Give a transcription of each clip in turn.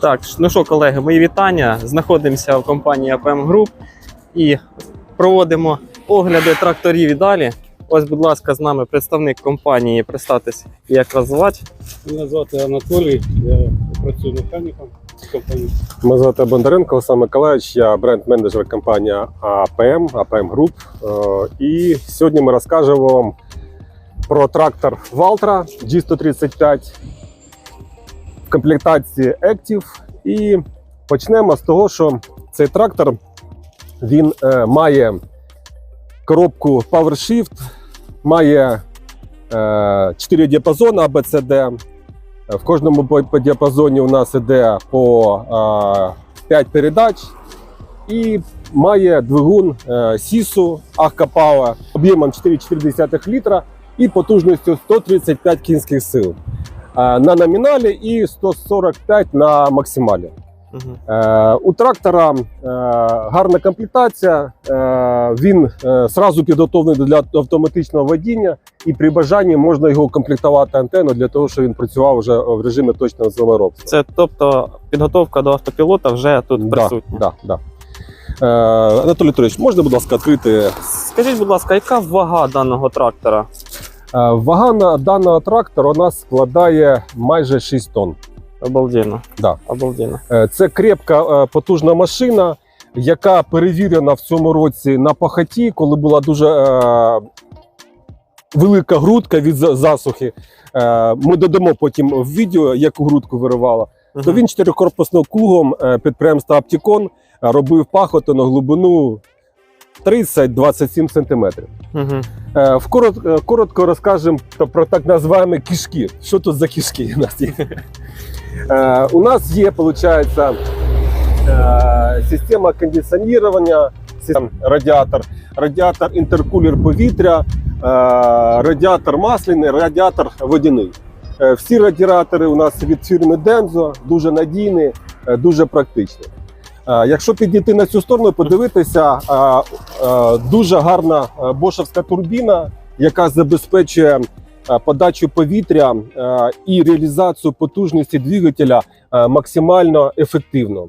Так, ну що, колеги, мої вітання. Знаходимося в компанії АПМ Group і проводимо огляди тракторів і далі. Ось, будь ласка, з нами представник компанії. Представтесь, як вас звати. Мене звати Анатолій, я працюю механіком в компанії. Мене звати Бондаренко Олександр Миколаївич, я бренд-менеджер компанії АПМ, АПМ Group. І сьогодні ми розкажемо вам про трактор Valtra G135 в комплектації Active. І почнемо з того, що цей трактор він е, має коробку PowerShift, має е, 4 діапазони ABCD, в кожному діапазоні у нас іде по а, 5 передач. І має двигун е, Сісу Ахкапава об'ємом 4,4 літра і потужністю 135 кінських сил. е, на номіналі і 145 на максималі. Угу. Е, у трактора е, гарна комплектація. Е, він е, сразу підготовлений для автоматичного водіння, і при бажанні можна його комплектувати антенну для того, щоб він працював вже в режимі точного землеробства. Це тобто підготовка до автопілота вже тут Да, присутня. да, да. Е, Анатолій Анатолійович, можна, будь ласка, відкрити Скажіть, будь ласка, яка вага даного трактора? Е, Вага на даного трактора у нас складає майже 6 тонн. Обалденно. Да. Обалденно. Е, Це крепка е, потужна машина, яка перевірена в цьому році на пахоті, коли була дуже е, велика грудка від засухи. Е, Ми додамо потім в відео, яку грудку виривала. То він чотирикорпусним кругом підприємства Аптікон робив пахоту на глибину 30-27 сантиметрів. Угу. В корот, е, коротко розкажемо про так називаємо кишки. Що тут за кишки у нас є? Е, у нас є, виходить, е, система кондиціонування, радіатор, радіатор інтеркулер повітря, е, радіатор масляний, радіатор водяний. Всі радіатори у нас від фірми Дензо, дуже надійні, дуже практичні. Е, Якщо підійти на цю сторону, подивитися, е, е, дуже гарна бошевська турбіна, яка забезпечує подачу повітря і реалізацію потужності двигателя максимально ефективно.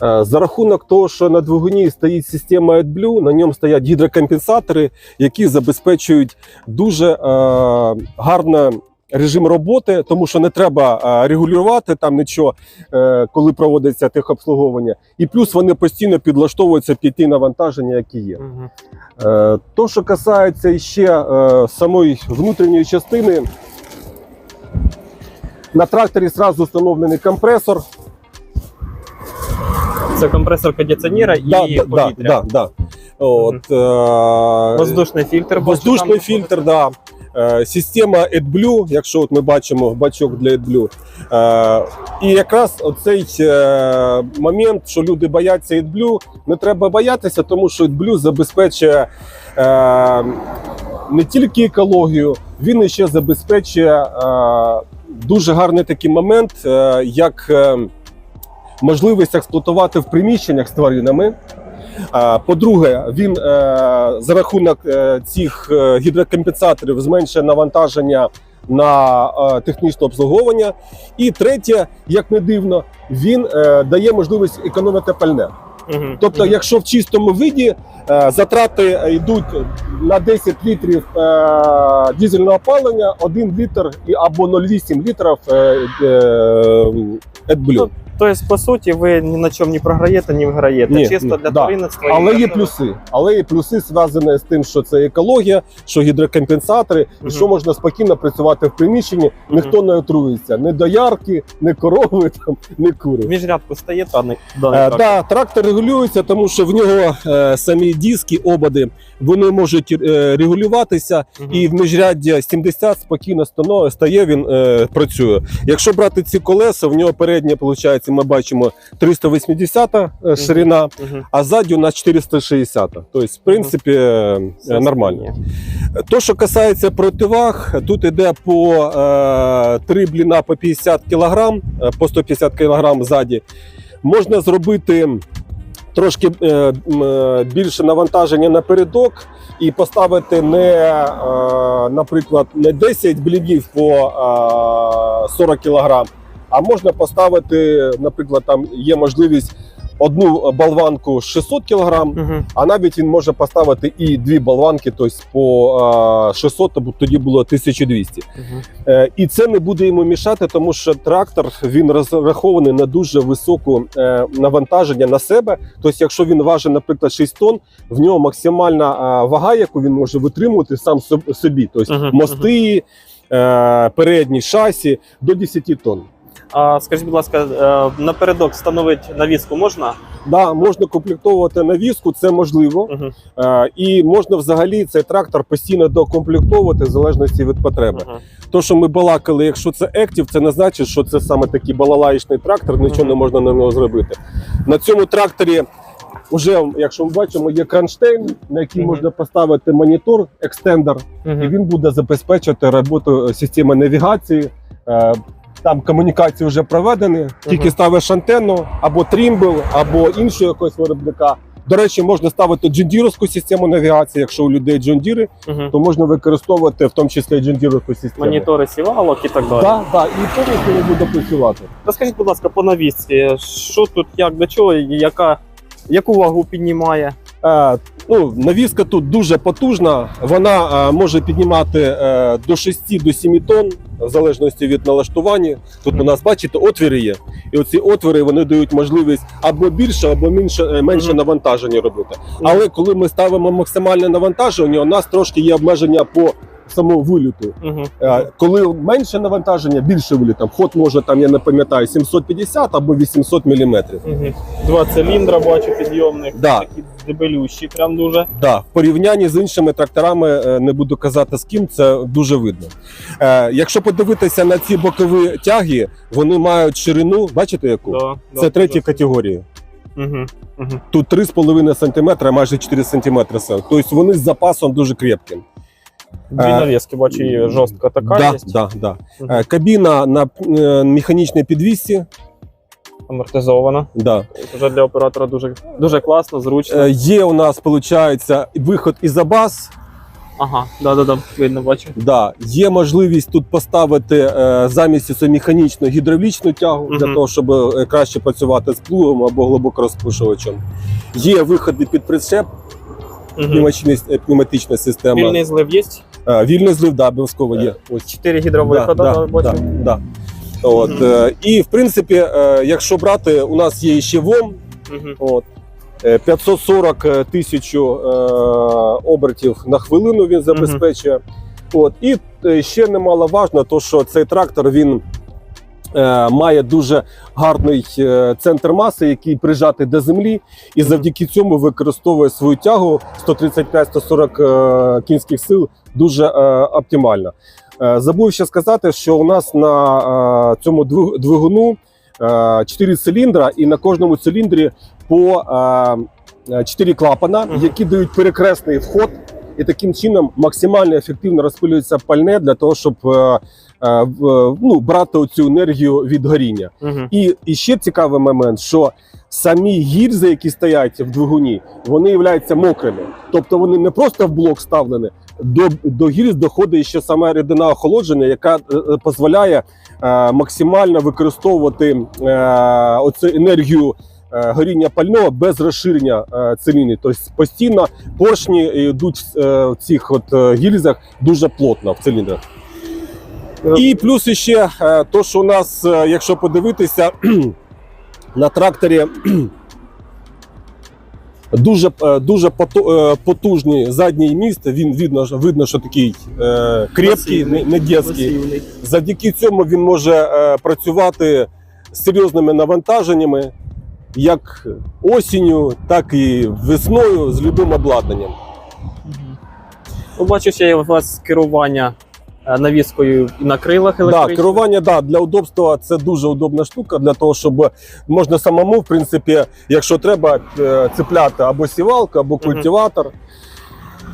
За рахунок того, що на двигуні стоїть система AdBlue, на ньому стоять гідрокомпенсатори, які забезпечують дуже е, гарно режим роботи, тому що не треба е, регулювати там нічого, е, коли проводиться техобслуговування. І плюс вони постійно підлаштовуються під ті навантаження, які є. Угу. Е, То, що касається ще самої внутрішньої частини, на тракторі зразу встановлений компресор. Це компресор кондиціонера і Да, да, да, повітря. да, да. От, е, Воздушний фільтр. Воздушний фільтр, да. Е, Система AdBlue, якщо от ми бачимо бачок для AdBlue. Е, І якраз оцей е, момент, що люди бояться AdBlue, не треба боятися, тому що AdBlue забезпечує не тільки екологію, він ще забезпечує дуже гарний такий момент, як можливість експлуатувати в приміщеннях з тваринами. По-друге, він е, за рахунок е, цих е, гідрокомпенсаторів зменшує навантаження на технічне обслуговування. І третє, як не дивно, він дає можливість економити пальне. Тобто, якщо в чистому виді затрати йдуть на 10 літрів е, дизельного опалення, 1 літр або 0,8 літрів е, е, AdBlue. Тобто, по суті, ви ні на чому не програєте, ні виграєте. Ні, Чисто ні, для да. тваринництва. Але є плюси. Але є плюси зв'язані з тим, що це екологія, що гідрокомпенсатори, Мгм. і що можна спокійно працювати в приміщенні, ніхто не отруїться. Не доярки, не корови, там, не кури. Міжрядку стає даний, даний Е, трактор. да, трактор регулюється, тому що в нього е, самі диски, ободи, вони можуть е, регулюватися, Мгм. і в міжрядді 70 спокійно стає, він е, працює. Якщо брати ці колеса, в нього переднє, виходить, ми бачимо 380 е, ширина, Мгм. а ззаді у нас 460. Тобто, в принципі, е, нормально. То, що касається противаг, тут іде по е, 3 бліна по 50 кг, по 150 кг ззаді. Можна зробити трошки е, е, більше навантаження на передок і поставити не, е, наприклад, не 10 блінів по е, 40 кг, А можна поставити, наприклад, там є можливість одну болванку 600 кг, Угу. а навіть він може поставити і дві болванки, тобто по 600, тобто тоді було 1200. Угу. Е, І це не буде йому мішати, тому що трактор він розрахований на дуже високу е, навантаження на себе. Тобто, якщо він важить, наприклад, 6 тонн, в нього максимальна вага, яку він може витримувати сам соб- собі. Тобто Мгм, мости, е, передні шасі до 10 тонн. А скажіть, будь ласка, е, напередок встановити навіску можна? Да, можна комплектовувати навіску, це можливо. Угу. Е, І можна взагалі цей трактор постійно докомплектовувати в залежності від потреби. Угу. То, що ми балакали, якщо це Active, це не значить, що це саме такий балалаїчний трактор, нічого Мгм. не можна на нього зробити. На цьому тракторі, вже, якщо ми бачимо, є кронштейн, на який Мгм. можна поставити монітор, екстендер, і він буде забезпечувати роботу системи навігації. Там комунікації вже проведені, тільки Мгм. ставиш антенну або трімбл, або іншого якогось виробника. До речі, можна ставити джондіровську систему навігації. Якщо у людей джондіри, Угу. то можна використовувати в тому числі джондіровську систему. Монітори сівалок і так далі. Так, так, і повністю не буде працювати. Розкажіть, будь ласка, по навісці, що тут, як до чого, і яка, яку вагу піднімає? Е, ну, навіска тут дуже потужна. Вона е, може піднімати е, до 6 до 7 тонн, в залежності від налаштування. Тут у нас, бачите, отвіри є. І оці отвіри вони дають можливість або більше, або менше, менше навантаження робити. Але коли ми ставимо максимальне навантаження, у нас трошки є обмеження по самому виліту. Угу. Е, Коли менше навантаження, більше виліт. Там ход може там, я не пам'ятаю, 750 або 800 міліметрів. Угу. Два циліндра бачу підйомних, Да. такі дебелющі, прям дуже. Да, в порівнянні з іншими тракторами е, не буду казати з ким, це дуже видно. Е, якщо подивитися на ці бокові тяги, вони мають ширину, бачите яку? Да, Це треті категорії. Угу. Угу. Тут 3,5 см, майже 4 см. Тобто вони з запасом дуже крепким. Дві Е, навіски, бачу, є жорстка така да, є. да, да. Е, Кабіна на е, механічній підвісці. Амортизована. Да. Вже для оператора дуже, дуже класно, зручно. Є у нас, виходить, виход із абаз. Ага, да-да-да, видно, бачу. Да, є можливість тут поставити замість механічну гідравлічну тягу для того, щоб краще працювати з плугом або глибокорозпушувачем. Є виходи під прицеп, Угу. пневматична, е, система. Вільний злив є? Е, вільний злив, да, обов'язково є. Ось. Чотири гідровихода, да, да, да, да. От, е, і в принципі, е, якщо брати, у нас є ще ВОМ, Угу. От. Е, 540 тисяч е, обертів на хвилину він забезпечує. От. І е, ще немаловажно, то, що цей трактор він е, має дуже гарний е, центр маси, який прижатий до землі, і завдяки цьому використовує свою тягу 135-140 е, кінських сил дуже е, оптимально. Е, забув ще сказати, що у нас на е, цьому двиг- двигуну 4 циліндра, і на кожному циліндрі по 4 клапана, які дають перекресний вход, і таким чином максимально ефективно розпилюється пальне для того, щоб е, е, ну, брати оцю енергію від горіння. Угу. І, і ще цікавий момент, що самі гільзи, які стоять в двигуні, вони являються мокрими. Тобто вони не просто в блок вставлені, до, до гільз доходить ще сама рідина охолодження, яка е, е, дозволяє е, максимально використовувати е, оцю енергію. е, Горіння пального без розширення е, циліндрів. Тобто постійно поршні йдуть е, в цих от е, гільзах дуже плотно в циліндрах. І плюс ще е, то, що у нас, е, якщо подивитися на тракторі. Дуже е, дуже потужний задній міст. Він видно, видно, що такий крепкий, не, дєцький. Завдяки цьому він може працювати з серйозними навантаженнями, як осінню, так і весною з любим обладнанням. Ну, бачу, ще є у вас керування навіскою на крилах Да, електричних. керування да, для удобства це дуже удобна штука, для того, щоб можна самому, в принципі, якщо треба, е, цепляти або сівалку, або культиватор.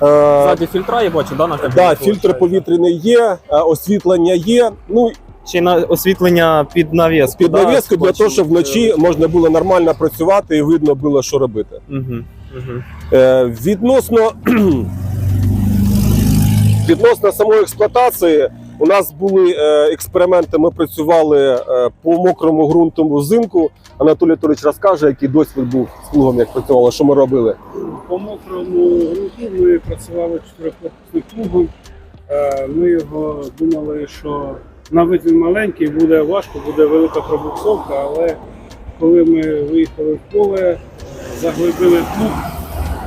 Е, Ззаді фільтра я бачу, да, на кабіні? Да, фільтр повітряний є, е, освітлення є. Ну Чи на освітлення під навіску? під да, навіску для того, щоб вночі е, можна було нормально працювати і видно було, що робити. Мгм, мгм. Е, відносно, відносно самої експлуатації, У нас були е, експерименти, ми працювали е, по мокрому ґрунтовому зинку. Анатолій Анатолійович розкаже, який досвід був з плугом, як працювало, що ми робили. По мокрому ґрунту ми працювали чотирикорпусним плугом. Е, Ми його думали, що навіть він маленький, буде важко, буде велика пробуксовка, але коли ми виїхали в поле, заглибили плуг,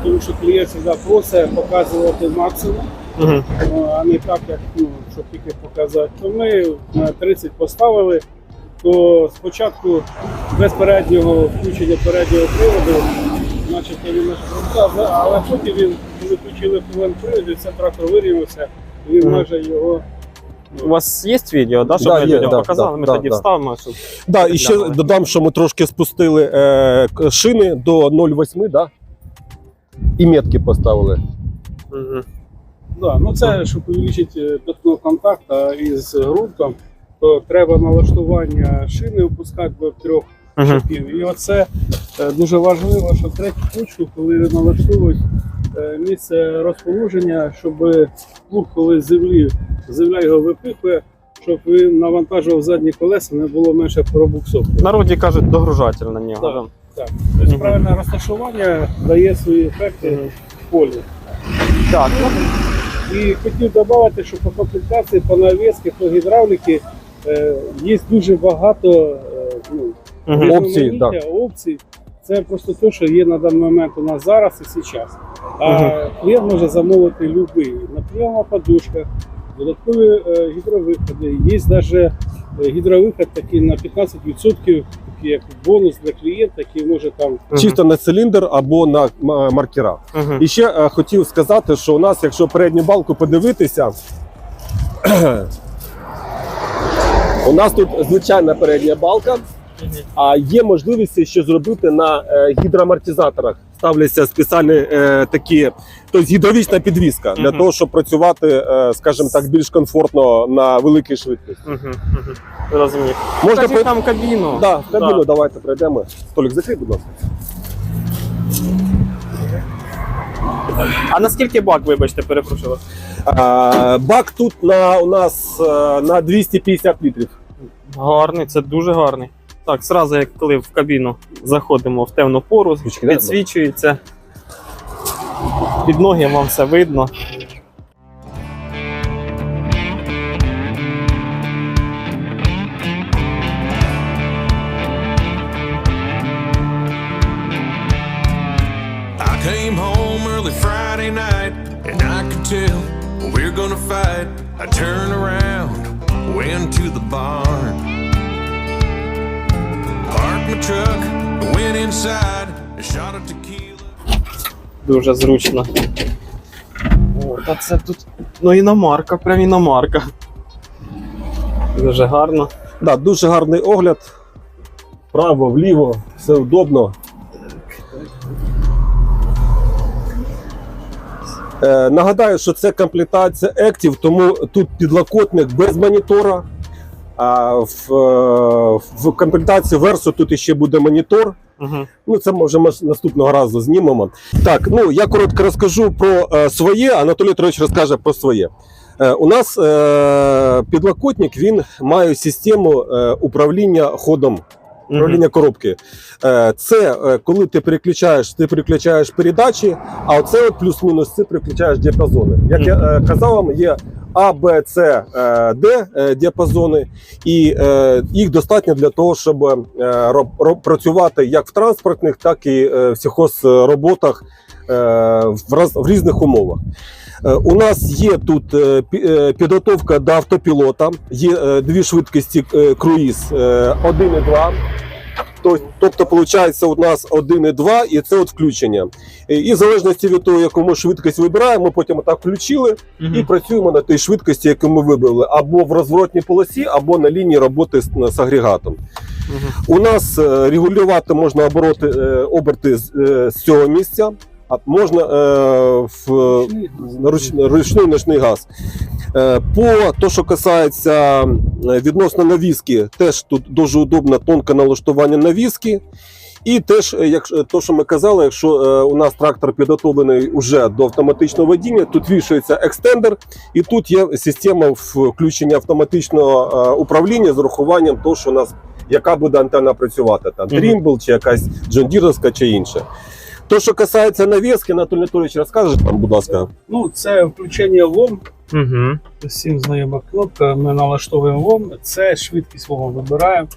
тому що клієнт завжди просить показувати максимум, Угу. ну, а не так, як ну, щоб тільки показати. То ми на 30 поставили, то спочатку без переднього включення переднього приводу, начебто він розказав, але потім він, коли включили повен привід, це трактор вирівнявся, він Мгм. майже його. У вас є відео, да, щоб Да, ми є, людям да, показали? да, ми да, тоді да. вставимо, щоб Да, і ще Глянули. додам, що ми трошки спустили е, шини до 0,8, да? і метки поставили. Угу. Да, ну це щоб увеличити п'ятно контакту із ґрунтом, то треба налаштування шини опускати до трьох Угу. шипів. І оце е, дуже важливо, що третю точку, коли налаштовують е, місце розположення, щоб плуг, коли з землі, земля його випихує, щоб він навантажував задні колеса, не було менше пробуксовки. В народі кажуть, догружатель на нього. Так. Да. Тобто Мгм. правильне розташування дає свої ефекти в полі. Так, ну, І хотів додати, що по комплектації, по навіски, по гідравліки е, є дуже багато е, ну. Опцій, різноманіття, опцій. Це просто те, що є на даний момент у нас зараз і зараз. А клієнт може замовити будь-який. Наприклад, подушка, додаткові е, гідровиходи. Є навіть гідровиход такий на 15%, такий як бонус для клієнта, який може там Чисто на циліндр або на маркера. Угу. І ще е, хотів сказати, що у нас, якщо передню балку подивитися, у нас тут звичайна передня балка, а є можливість ще зробити на е, гідроамортизаторах. Ставляться спеціальні е, такі, тобто гідравлічна підвізка для того, щоб працювати, е, скажімо так, більш комфортно на великій швидкості. Угу. Угу. Розумію. Можна Покажіть при... нам кабіну. да, в кабіну давайте пройдемо. Столік закрий, будь ласка. А наскільки бак, вибачте, перепрошую вас? А, бак тут на, у нас е, на 250 літрів. Гарний, це дуже гарний. Так, зразу, як коли в кабіну заходимо в темну пору, підсвічується. Під ноги вам все видно. Дуже зручно. О, та це тут. Ну іномарка, прям іномарка. Дуже гарно. Да, дуже гарний огляд. Вправо, вліво, все удобно. Е, нагадаю, що це комплектація Active, тому тут підлокотник без монітора. А в, е, в комплектації Verso тут ще буде монітор. Угу. Ну, це може ми наступного разу знімемо. Так, ну я коротко розкажу про е, своє, Анатолій Петрович розкаже про своє. Е, у нас е, підлокотник він має систему е, управління ходом, управління коробки. Е, це е, коли ти переключаєш, ти переключаєш передачі, а оце плюс-мінус ти переключаєш діапазони. Як я е, казав вам, є А, Б, С, Д діапазони, і їх достатньо для того, щоб працювати як в транспортних, так і в сільхозроботах в, різних умовах. У нас є тут пі- підготовка до автопілота, є дві швидкості круїз е, 1 і 2. То- Тобто, виходить, у нас 1 і 2, і це от включення. І в залежності від того, яку ми швидкість вибираємо, ми потім так включили і працюємо на тій швидкості, яку ми вибрали, або в розворотній полосі, або на лінії роботи з, з агрегатом. У нас е, регулювати можна обороти, е, оберти з, е, з цього місця, а можна е, в на руч, ручний ночний газ. Е, По то, що касається е, відносно навіски, теж тут дуже удобно тонке налаштування навіски. І теж, е, якщо то, що ми казали, якщо е, у нас трактор підготовлений уже до автоматичного водіння, тут вішається екстендер, і тут є система включення автоматичного е, управління з урахуванням того, що у нас яка буде антенна працювати, там. Trimble чи якась джондіровська чи інша. То, що касається навіски, Анатолій Анатолійович розкажеш нам, будь ласка. Ну, це включення ВОМ. Угу. Всім знайома кнопка. Ми налаштовуємо ВОМ. Це швидкість ВОМ вибираємо.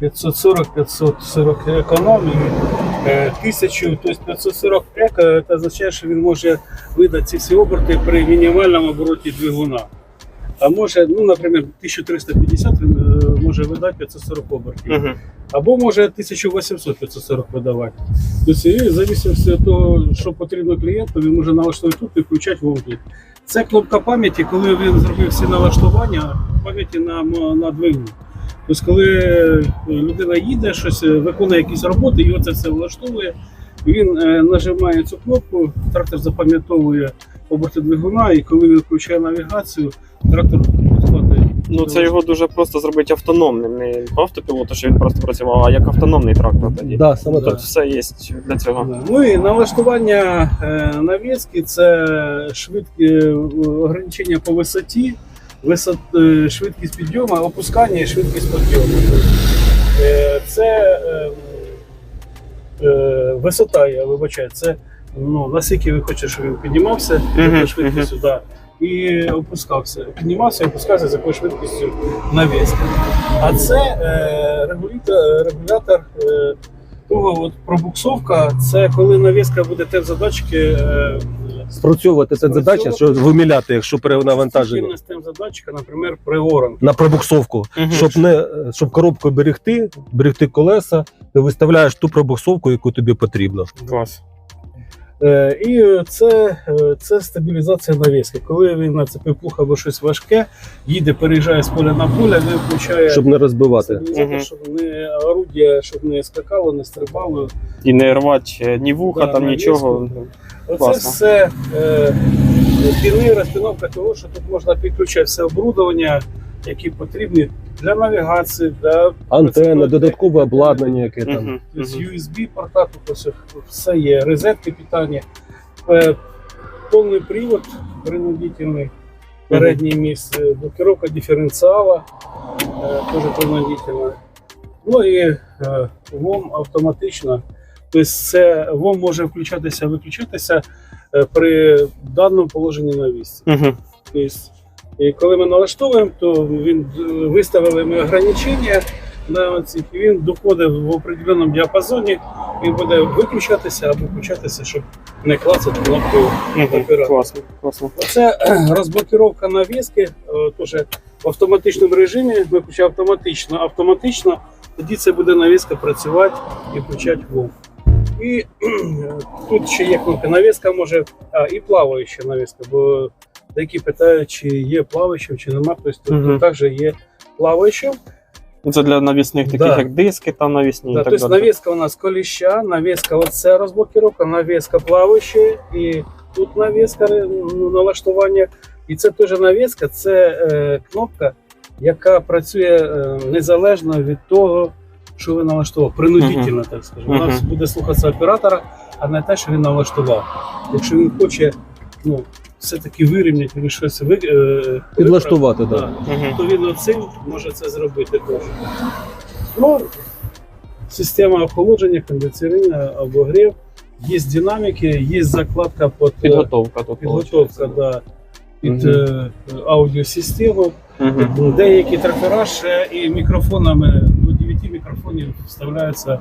540, 540 економії, е, 1000, тобто 540 еко, це означає, що він може видати ці всі оберти при мінімальному обороті двигуна. А може, ну, наприклад, 1350 він е, може видати 540 обертів. Угу. Або може 1800 540 видавати. Тобто, і в від того, що потрібно клієнту, він може налаштувати тут і включати вон тут. Це кнопка пам'яті, коли він зробив всі налаштування пам'яті на, на двигун. Тобто, коли людина їде, щось е, виконує якісь роботи, його це все влаштовує. Він е, нажимає цю кнопку, трактор запам'ятовує оберти двигуна, і коли він включає навігацію, трактор підхватує. Ну це його дуже просто зробити автономним. Не по автопілоту, що він просто працював, а як автономний трактор тоді. Да, саме Да. Тут все є для цього. Да. Ну і налаштування е, навіски це швидкі е, ограничення по висоті, висот, е, швидкість підйому, опускання і швидкість підйому. Е, це е, е, висота, я вибачаю, це ну, наскільки ви хочете, щоб він піднімався, Мгм, якою швидкістю, да, і опускався. Піднімався і опускався з якою швидкістю навіски. А це е, регулятор, регулятор е, того от пробуксовка це коли навіска буде те задачки е, Спрацьовувати ця задача, що виміляти, якщо перенавантаження. з тим задатчика, наприклад, при оран. На пробуксовку, Мгм. щоб не щоб коробку берегти, берегти колеса, ти виставляєш ту пробуксовку, яку тобі потрібно. Клас. Е, і це, е, це стабілізація навіски. Коли він нацепив плуг або щось важке, їде, переїжджає з поля на поле, він включає Щоб не розбивати. щоб не орудія, щоб не скакало, не стрибало. І не рвати ні вуха, Да, там навіску. нічого. Оце Класно. все е, піни, розпіновка того, що тут можна підключати все оборудовання, які потрібні для навігації, для Антенна, додаткове обладнання, яке там. Тобто мгм. USB порта, тут ось все є, розетки питання, е, повний привод принудительний, переднє місце, блокировка диференціала, е, теж принудительна. Ну і е, ВОМ автоматично. Тобто це ВОМ може включатися, виключатися при даному положенні на місці. Мгм. Тобто, і коли ми налаштовуємо, то він е, виставили ми ограничення на оці, і він доходить в определеному діапазоні, він буде виключатися або включатися, щоб не клацати кнопкою. Мгм. Оператор. Класно, класно. Оце розблокировка навіски, е, теж в автоматичному режимі. Ми включаємо автоматично, автоматично, тоді це буде навіска працювати і включати вовк. І е, тут ще є кнопка навіска може, а і плаваюча навіска, бо деякі питають, чи є плаваючим, чи нема. Тобто Мгм. також є плаваючим. Ну, Це для навісних таких, Да. як диски, там навісні Да, і так тобто навіска у нас коліща, навіска оце розблокировка, навіска плаваюча, і тут навіска ну, налаштування. І це теж навіска, це е, кнопка, яка працює е, незалежно від того, що ви налаштував. Принудительно, так скажемо. Вона Мгм. буде слухатися оператора, а не те, що він налаштував. Якщо він хоче ну, все-таки вирівняти чи щось ви, е, Підлаштувати, виправити, так. да, Мгм. то він оцим може це зробити теж. Ну, система охолодження, кондиціонування, обогрів, є динаміки, є закладка під е, Підготовка тут. підготовка да, під Мгм. е, аудіосистему. Мгм. Деякі трактора ще і мікрофонами 9 мікрофонів вставляються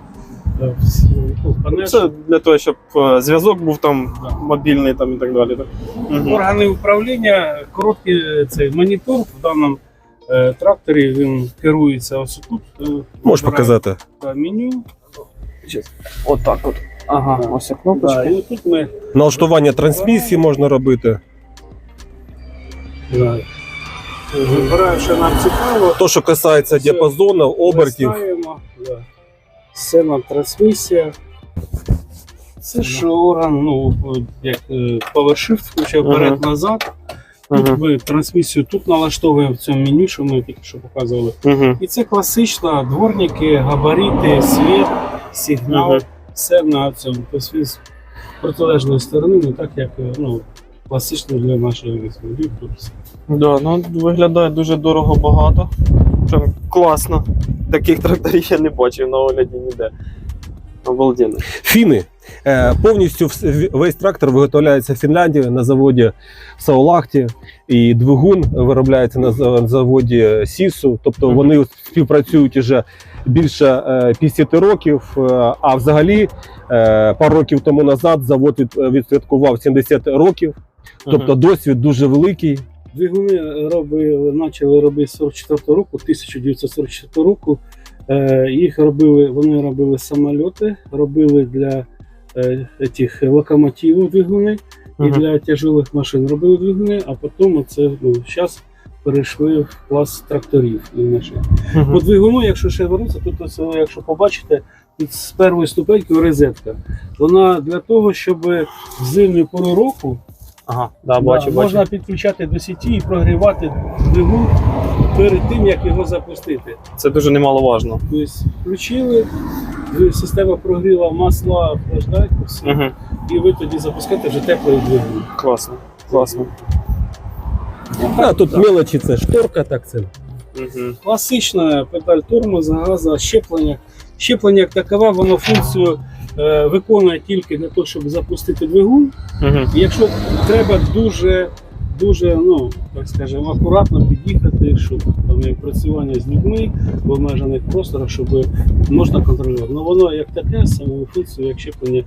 в с- ну, в панель. Це для того, щоб е, зв'язок був там Да. мобільний там і так далі. Так? Органи управління, короткий е, цей монітор в даному тракторі він керується ось тут. е, Можеш показати. меню. Отак от. Ага, ось кнопочка. Да, і тут ми Налаштування трансмісії можна робити. да, вибираємо, що нам цікаво. То, що касається Все. діапазону, обертів. Да. Це нам трансмісія. Це що орган, ну, як е, PowerShift Ага. вперед-назад. Тут ми трансмісію тут налаштовуємо в цьому меню, що ми тільки що показували. Угу. І це класично, дворники, габарити, світ, сигнал, Мгм. все на цьому. Тобто протилежної сторони, не так як ну, класично для нашого військових. Тут. Да, ну виглядає дуже дорого багато. Прям класно. Таких тракторів я не бачив на огляді ніде. Обалденно. Фіни. Е, Повністю весь трактор виготовляється в Фінляндії на заводі в Саулахті, і двигун виробляється на заводі Сісу. Тобто вони співпрацюють уже більше е, 50 років. е, А взагалі е, пару років тому назад завод відсвяткував 70 років. Тобто досвід дуже великий. Двигуни робили, почали робити з 44 року, 1944 року. Е, їх робили, вони робили самольоти, робили для е, тих локомотивів двигуни і для тяжелих машин робили двигуни, а потім це ну, зараз перейшли в клас тракторів. і машин. Мгм. По двигуну, якщо ще вернутися, тут ось, якщо побачите, тут з першої ступеньки розетка. Вона для того, щоб в зимню пору року Ага, да, бачу, Да, бачу. Можна підключати до сіті і прогрівати двигун перед тим, як його запустити. Це дуже немаловажно. Тобто включили, система прогріла масла, флешдайку, все, Угу. і ви тоді запускаєте вже теплий двигун. Класно. Класно. А тут мелочі це шторка, так це. Угу. Класична педаль тормоза, газа, щеплення. Щеплення як такове, воно функцію виконує тільки для того, щоб запустити двигун. Угу. І якщо треба дуже, дуже, ну так скажемо, акуратно під'їхати, щоб там працювання з людьми в обмежених просторах, щоб можна контролювати. Ну воно як таке, саму функцію, як щеплення,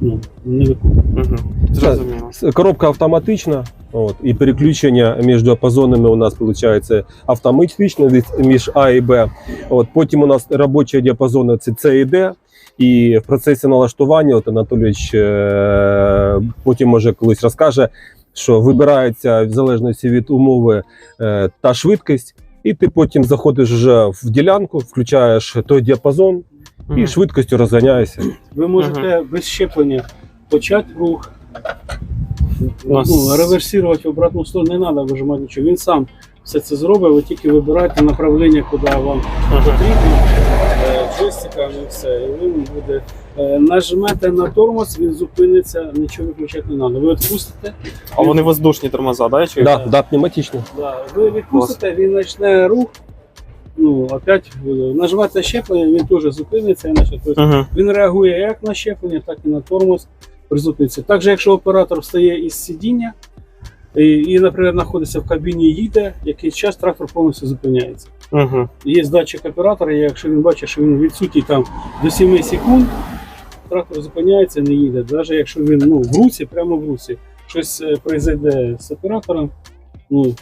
ну, не виконує. Угу. Зрозуміло. Коробка автоматична, от, і переключення між діапазонами у нас виходить автоматично між А і Б. От, потім у нас робочі діапазони це С і Д. І в процесі налаштування, от Анатолійович е, потім може колись розкаже, що вибирається в залежності від умови е, та швидкість, і ти потім заходиш вже в ділянку, включаєш той діапазон і Мгм. швидкістю розганяєшся. Ви можете без щеплення почати рух, нас- ну, реверсувати в обратну сторону, не треба вижимати нічого. Він сам все це зробить, ви тільки вибираєте направлення, куди вам потрібно, е, джойстиком і все. І він буде. е, Нажмете на тормоз, він зупиниться, нічого виключати не треба. Ви відпустите, А вони воздушні тормоза, да? Чи? Да, да, пневматично. да, ви відпустите, він почне рух. Ну, опять е, нажмете щеплення, він теж зупиниться. Іначе. Тобто Угу. він реагує як на щеплення, так і на тормоз призупиниться. Також, якщо оператор встає із сидіння і, і наприклад, знаходиться в кабіні, їде, якийсь час трактор повністю зупиняється. Угу. Є датчик оператора, і якщо він бачить, що він відсутній там до 7 секунд, трактор зупиняється, не їде. Навіть якщо він ну, в руці, прямо в руці, щось е, произойде з оператором, ну,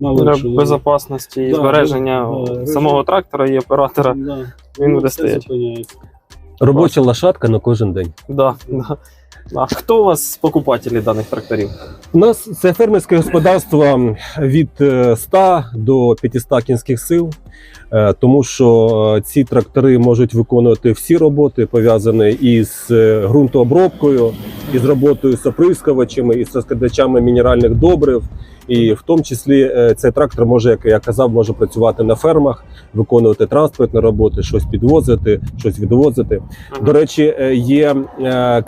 Для що, безпечності і Да, збереження да, самого трактора і оператора. да, Він ну, буде стояти. зупиняється. Робоча лошадка на кожен день. Да, да. А хто у вас покупателі даних тракторів? У нас це фермерське господарство від е, 100 до 500 кінських сил, е, тому що е, ці трактори можуть виконувати всі роботи, пов'язані із е, ґрунтообробкою, із роботою з оприскувачами, із розкидачами мінеральних добрив. І в тому числі е, цей трактор може, як я казав, може працювати на фермах, виконувати транспортні роботи, щось підвозити, щось відвозити. До речі, е, є е,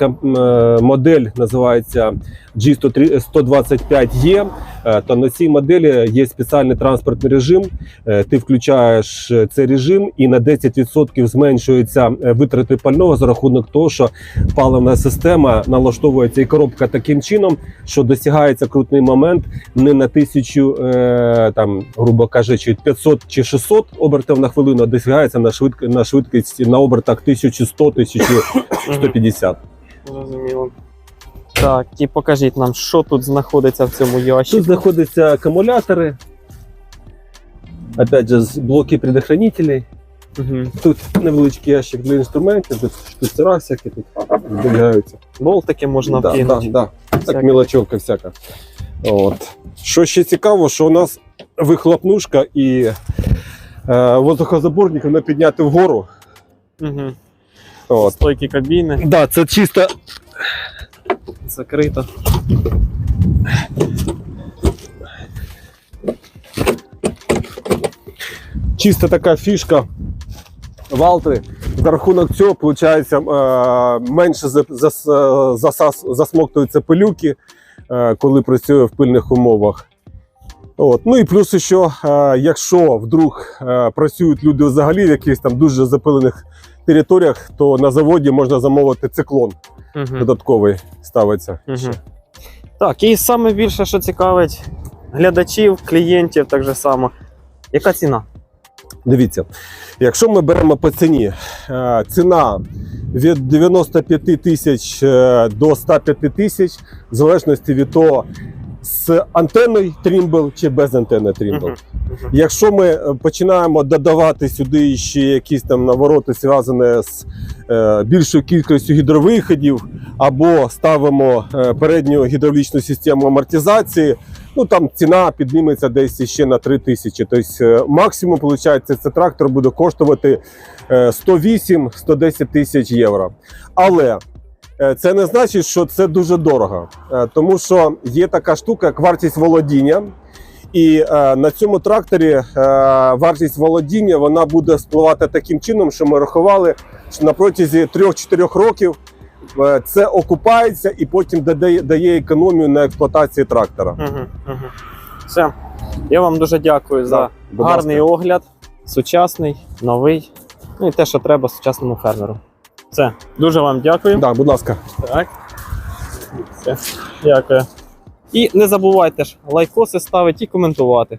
модель, називається G125E. е, То на цій моделі є спеціальний транспортний режим. Е, Ти включаєш е, цей режим, і на 10% зменшуються е, витрати пального за рахунок того, що паливна система налаштовується і коробка таким чином, що досягається крутний момент не на тисячу, е, там, грубо кажучи, 500 чи 600 обертів на хвилину, а досягається на швидк на швидкість на обертах 1100-1150. Зрозуміло. Так, і покажіть нам, що тут знаходиться в цьому Тут знаходяться акумулятори. Опять же, блоки предохранителей. Угу. Тут невеличкий ящик для інструментів, тут штуцера всякі тут зберігаються. Болтики можна да, вкинути. да, да. Так, мілочовка всяка. От. Що ще цікаво, що у нас вихлопнушка і е, воздухозаборник вона підняти вгору. Угу. От. Стойки кабіни, Да, це чисто закрита. Чисто така фішка Валтри. За рахунок цього, виходить, е, менше засмоктуються пилюки, е, коли працює в пильних умовах. От. Ну і плюс, що е, якщо вдруг працюють люди взагалі в якихось там дуже запилених територіях, то на заводі можна замовити циклон Угу. додатковий ставиться. Угу. Так, і саме більше, що цікавить глядачів, клієнтів, так же само. Яка ціна? Дивіться, якщо ми беремо по ціні, е, ціна від 95 тисяч е, до 105 тисяч, в залежності від того, з антенною Trimble чи без антени Trimble. Мгм. Мгм. Якщо ми е, починаємо додавати сюди ще якісь там навороти, зв'язані з е, більшою кількістю гідровиходів, або ставимо е, передню гідравлічну систему амортизації, ну там ціна підніметься десь ще на 3 тисячі. Тобто е, максимум, виходить, цей трактор буде коштувати е, 108-110 тисяч євро. Але це не значить, що це дуже дорого, Е, тому що є така штука, як вартість володіння. І е, на цьому тракторі е, вартість володіння вона буде спливати таким чином, що ми рахували, що на протязі 3-4 років е, це окупається і потім дає, дає економію на експлуатації трактора. Угу. Угу. Все. Я вам дуже дякую за Да, гарний ласка. огляд, сучасний, новий. Ну і те, що треба сучасному фермеру. Все. Дуже вам дякую. Так, будь ласка. Так. Все. Дякую. І не забувайте ж лайкоси ставити і коментувати.